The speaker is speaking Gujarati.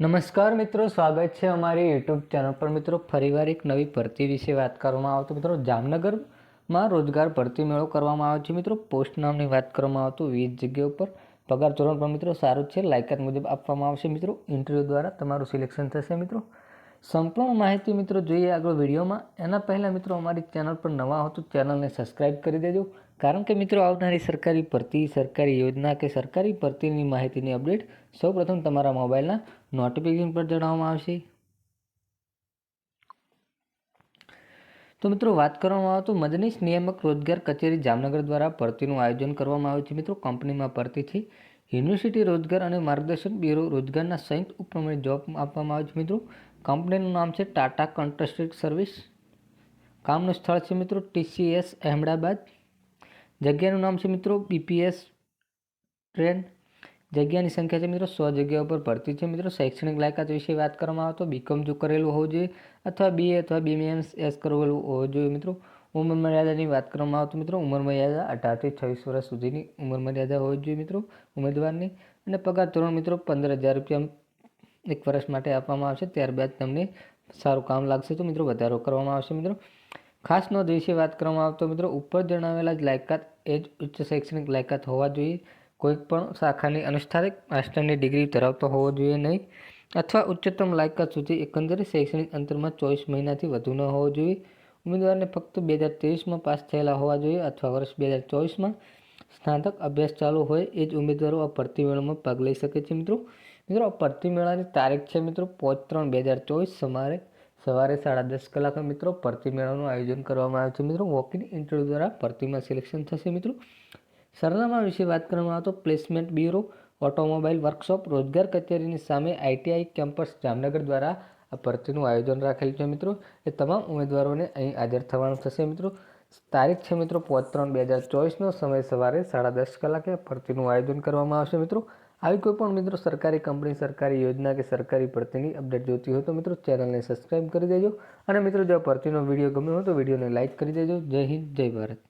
નમસ્કાર મિત્રો, સ્વાગત છે અમારી યુટ્યુબ ચેનલ પર. મિત્રો, ફરીવાર એક નવી ભરતી વિશે વાત કરવામાં આવતો મિત્રો, જામનગરમાં રોજગાર ભરતી મેળો કરવામાં આવે છે. મિત્રો, પોસ્ટ નામની વાત કરવામાં આવતું વીસ જગ્યા ઉપર પગાર ધોરણ પણ મિત્રો સારું છે. લાયકાત મુજબ આપવામાં આવશે. મિત્રો ઇન્ટરવ્યૂ દ્વારા તમારું સિલેક્શન થશે. મિત્રો, સંપૂર્ણ માહિતી મિત્રો જોઈએ આગળ વિડીયોમાં. એના પહેલાં મિત્રો, અમારી ચેનલ પર નવા હો તો ચેનલને સબસ્ક્રાઇબ કરી દેજો. કારણ કે મિત્રો, આવનારી સરકારી ભરતી, સરકારી યોજના કે સરકારી ભરતીની માહિતીની અપડેટ સૌપ્રથમ તમારા મોબાઈલના નોટિફિકેશન પર જણાવવામાં આવશે. તો મિત્રો, વાત કરવામાં આવે તો મદનીશ નિયામક રોજગાર કચેરી જામનગર દ્વારા ભરતીનું આયોજન કરવામાં આવ્યું છે. મિત્રો, કંપનીમાં ભરતી છે યુનિવર્સિટી રોજગાર અને માર્ગદર્શન બ્યુરો રોજગારના સંયુક્ત ઉપક્રમે જોબ આપવામાં આવે છે. મિત્રો, કંપનીનું નામ છે ટાટા કન્સ્ટ્રક્ટ સર્વિસ. કામનું સ્થળ છે મિત્રો ટીસીએસ અહેમદાબાદ. જગ્યાનું નામ છે મિત્રો બીપીએસ ટ્રેન. જગ્યાની સંખ્યા છે મિત્રો સો જગ્યાઓ પર ભરતી છે. મિત્રો શૈક્ષણિક લાયકાત વિશે વાત કરવામાં આવે તો બીકોમ જો કરેલું હોવું જોઈએ અથવા બીએ અથવા બીએમએસ એસ કરેલું હોવું જોઈએ મિત્રો. ઉંમર મર્યાદાની વાત કરવામાં આવે તો મિત્રો ઉંમર મર્યાદા અઢારથી છવ્વીસ વર્ષ સુધીની ઉંમર મર્યાદા હોવી જોઈએ મિત્રો ઉમેદવારની. અને પગાર ધોરણ મિત્રો પંદર હજાર રૂપિયા એક વર્ષ માટે આપવામાં આવશે. ત્યારબાદ તમને સારું કામ લાગશે તો મિત્રો વધારો કરવામાં આવશે મિત્રો. ખાસ નોંધ વિશે વાત કરવામાં આવે તો મિત્રો ઉપર જણાવેલા જ લાયકાત એ જ ઉચ્ચ શૈક્ષણિક લાયકાત હોવા જોઈએ. કોઈ પણ શાખાની અનુષ્ઠાનિક માસ્ટરની ડિગ્રી ધરાવતો હોવો જોઈએ નહીં અથવા ઉચ્ચતમ લાયકાત સુધી એકંદરે શૈક્ષણિક અંતરમાં ચોવીસ મહિનાથી વધુ ન હોવો જોઈએ. ઉમેદવારને ફક્ત બે હજાર ત્રેવીસમાં પાસ થયેલા હોવા જોઈએ અથવા વર્ષ બે હજાર ચોવીસમાં સ્નાતક અભ્યાસ ચાલુ હોય એ જ ઉમેદવારો આ ભરતી મેળામાં ભાગ લઈ શકે છે મિત્રો. મિત્રો, આ ભરતી મેળાની તારીખ છે મિત્રો પાંચ ત્રણ બે હજાર ચોવીસ. સવારે સવારે સાડા દસ કલાકે મિત્રો ભરતી મેળાનું આયોજન કરવામાં આવે છે. મિત્રો વોકિંગ ઇન્ટરવ્યૂ દ્વારા ભરતીમાં સિલેક્શન થશે મિત્રો. સરનામા વિશે વાત કરવામાં આવે તો પ્લેસમેન્ટ બ્યુરો, ઓટોમોબાઈલ વર્કશોપ, રોજગાર કચેરીની સામે આઈટીઆઈ કેમ્પસ જામનગર દ્વારા આ ભરતીનું આયોજન રાખેલું છે મિત્રો. એ તમામ ઉમેદવારોને અહીં હાજર થવાનું થશે મિત્રો. તારીખ છે મિત્રો પાંચ ત્રણ બે હજાર ચોવીસનો. સમય સવારે સાડા દસ કલાકે ભરતીનું આયોજન કરવામાં આવશે મિત્રો. આવી કોઈ પણ મિત્રો સરકારી કંપની, સરકારી યોજના કે સરકારી ભરતીની અપડેટ જોતી હોય તો મિત્રો ચેનલને સબસ્ક્રાઈબ કરી દેજો. અને મિત્રો જો ભરતીનો વીડિયો ગમ્યો હોય તો વિડીયોને લાઇક કરી દેજો. જય હિન્દ, જય ભારત.